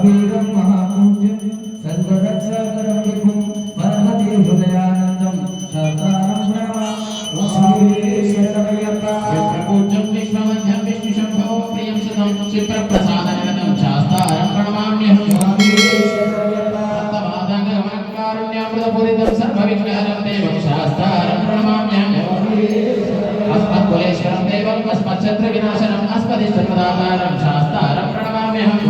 महावीरं महापूज्यं सर्वरक्षाकरं विभुं परमते हृदयानन्दं शरणं प्रणमामि शरणमय्यप्पा पूज्यं विश्वमध्यं विष्णुशम्भो प्रियं सदं चित्रप्रसादनदं शास्तारं प्रणमाम्यहं सर्वविघ्नहरं देवं शास्तारं प्रणमाम्यहम् अस्मत्कुलेश्वरं देवम् अस्मच्छत्रविनाशनम् अस्मदिष्टप्रदातारं शास्तारं प्रणमाम्यहम्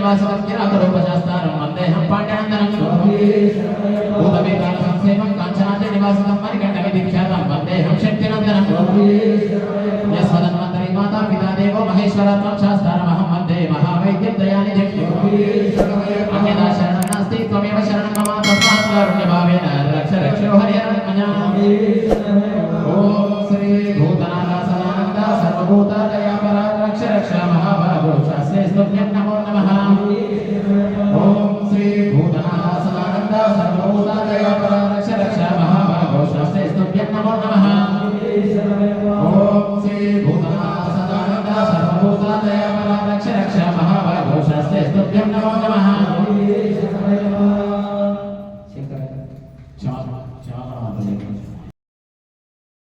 पूर्णचन्द्रनिवासं किरातरूपशास्तारं वन्देऽहं पाण्ड्यानन्दनम् भूतवेदालसंसेवं काञ्चनाद्रिनिवासितं मणिकण्ठविधिख्यातं वन्देऽहं शक्तिनन्दनम् यस्मदन्वन्तरि माता पिता देवो महेश्वरा त्वं शास्तारमहं वंदे महावैद्यं दयानिधिम् अन्यथा शरणं नास्ति त्वमेव शरणं मम तस्मात् कारुण्यभावेन रक्ष रक्षो हरिहरन्मया ॐ नमो